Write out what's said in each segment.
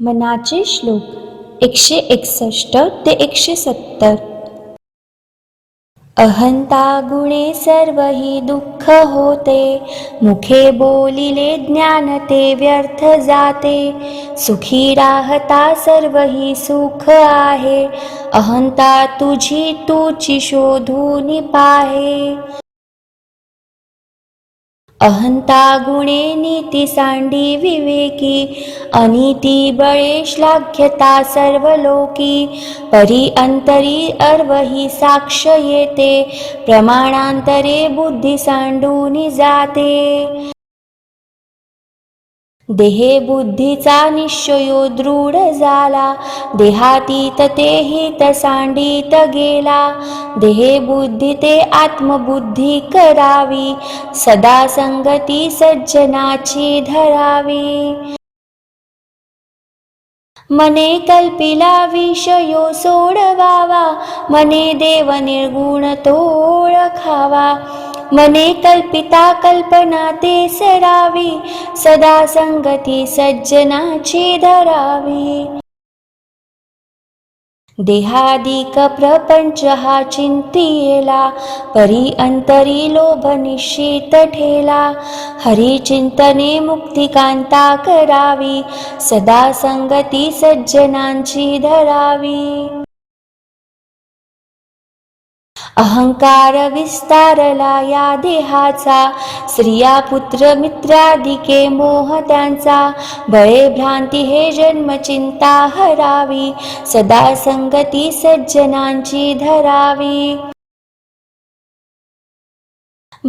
मनाचे श्लोक एकशे एकसष्ट ते एकशे सत्तर. अहंता गुणे सर्व ही दुःख होते मुखे बोलिले ज्ञान ते व्यर्थ जाते सुखी राहता सर्व ही सुख आहे अहंता तुझी तूची शोधून पाहे. अहंता गुणे नीती सांडी विवेकी अनिती बळे श्लाघ्यता सर्व लोकी परी अंतरी अर्वही साक्ष येते प्रमाणांतरे बुद्धी सांडून जाते. देहे बुद्धीचा निश्चयो दृढ झाला. देहातीत ते हित सांडीत गेला. देहे बुद्धी ते आत्मबुद्धी करावी. सदा संगती सज्जनाची धरावी. मने कल्पिला विषयो सोडवावा. मने देव निर्गुण तोळखावा मने कल्पिता कल्पना ते सरावी सदा संगती सज्जनाची धरावी। देहादिक प्रपंच हा चिंतियेला परी अंतरी लोभ निश्चित ठेला। हरी चिंतने मुक्तिकांता करावी सदा संगती सज्जनांची धरावी अहंकार विस्तारला या देहाचा स्त्रिया पुत्र मित्रादिके मोह त्यांचा. बळे भ्रांती हे जन्म चिंता हरावी सदा संगती सज्जनांची धरावी.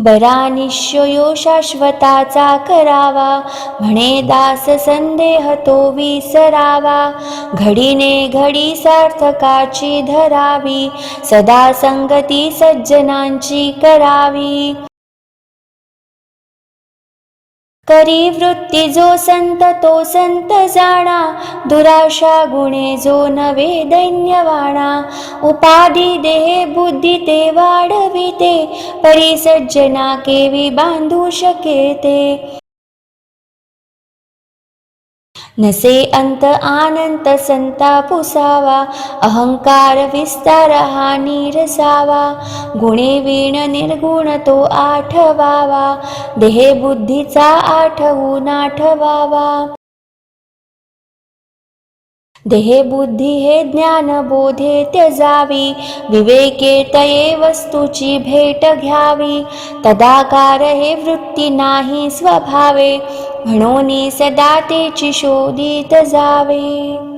बरा निश्चयो शाश्वताचा करावा. म्हणे दास संदेह तो विसरावा. घडीने घडी सार्थकाची धरावी. सदा संगती सज्जनांची करावी. करी वृत्ती जो संत तो संत जाणा. दुराशा गुणे जो नवे दैन्यवाणा. उपाधी देहे बुद्धी ते वाढविते. परिसज्जना केवी बांधू शके ते नसे अंत आनंत संता पुसावा. अहंकार विस्तार हा निरसावा. गुणे वीण निर्गुण तो आठवावा. देहे बुद्धीचा आठवून आठवावा. देहे बुद्धी हे ज्ञान बोधे त्यजावी. विवेके तये वस्तूची भेट घ्यावी. तदाकार हे वृत्ती नाही स्वभावे. म्हणून सदा तेची शोधित जावे